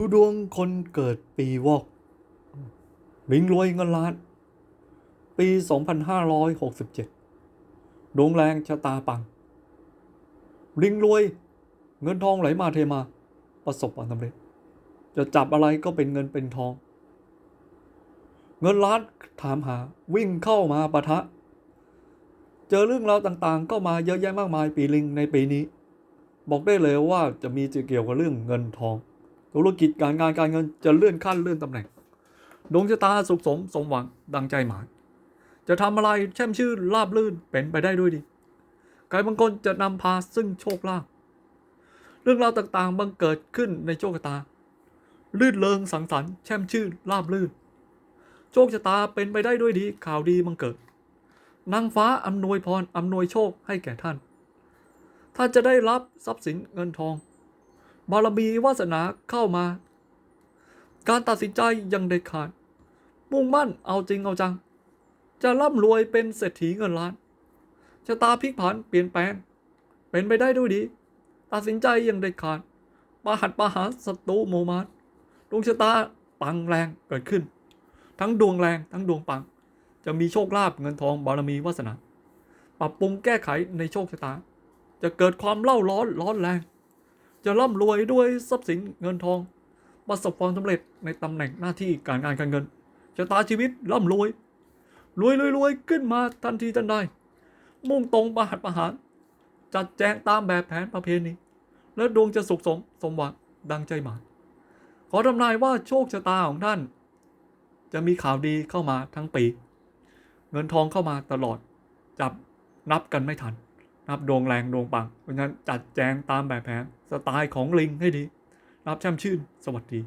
ดูดวงคนเกิดปีวอกบิงรวยเงินล้าน ปี 2567 ดวงแรงชะตาปัง ลิงรวย เงินทองไหลมาเทมา ประสบความสำเร็จ จะจับอะไรก็เป็นเงินเป็นทอง เงินล้านถามหาวิ่งเข้ามาปะทะ เจอเรื่องราวต่างๆ ก็มาเยอะแยะมากมายปีลิงในปีนี้ บอกได้เลยว่าจะมีจะเกี่ยวกับเรื่องเงินทอง ธุรกิจการงานการเงินจะเลื่อนขั้นเลื่อนตำแหน่งดวงชะตาสุขสมสมหวังดังใจหมายจะทำอะไรแช่มชื่นราบลื่นเป็นไปได้ด้วยดีใครบางคนจะนำพาซึ่งโชคลาภเรื่องราวต่างๆบังเกิดขึ้นในโชคชะตา ลื่นเริงสังสรรค์แช่มชื่นราบลื่น โชคชะตาเป็นไปได้ด้วยดีข่าวดีบังเกิดนางฟ้าอำนวยพรอำนวยโชคให้แก่ท่าน ท่านจะได้รับทรัพย์สินเงินทอง บารมีวาสนาเข้ามา การตัดสินใจยังเด็ดขาด มุ่งมั่นเอาจริงเอาจัง จะร่ำรวยเป็นเศรษฐีเงินล้านชะตาพลิกผันเปลี่ยนแปลง เป็นไปได้ด้วยดี ตัดสินใจยังเด็ดขาดประหัดประหารศัตรูโมมานดวงชะตาปังแรงเกิดขึ้น ทั้งดวงแรงทั้งดวงปัง จะมีโชคลาภเงินทองบารมีวาสนา ปรับปรุงแก้ไขในโชคชะตา จะเกิดความเล่าร้อนร้อนแรง จะร่ำรวยด้วยทรัพย์สินเงินทองประสบความสำเร็จในตำแหน่งหน้าที่การงานการเงินชะตาชีวิตร่ำรวย รวยรวยรวยขึ้นมาทันทีทันใดมุ่งตรงประหัตประหาร จัดแจงตามแบบแผนประเพณีและดวงจะสุขสมสมหวังดังใจหมายขอทำนายว่าโชคชะตาของท่าน จะมีข่าวดีเข้ามาทั้งปี เงินทองเข้ามาตลอด จับนับกันไม่ทัน นับดวงแรงดวงปังเพราะฉะนั้นจัดแจงตามแบบแผนสไตล์ของลิงให้ดีรับแช่มชื่น สวัสดี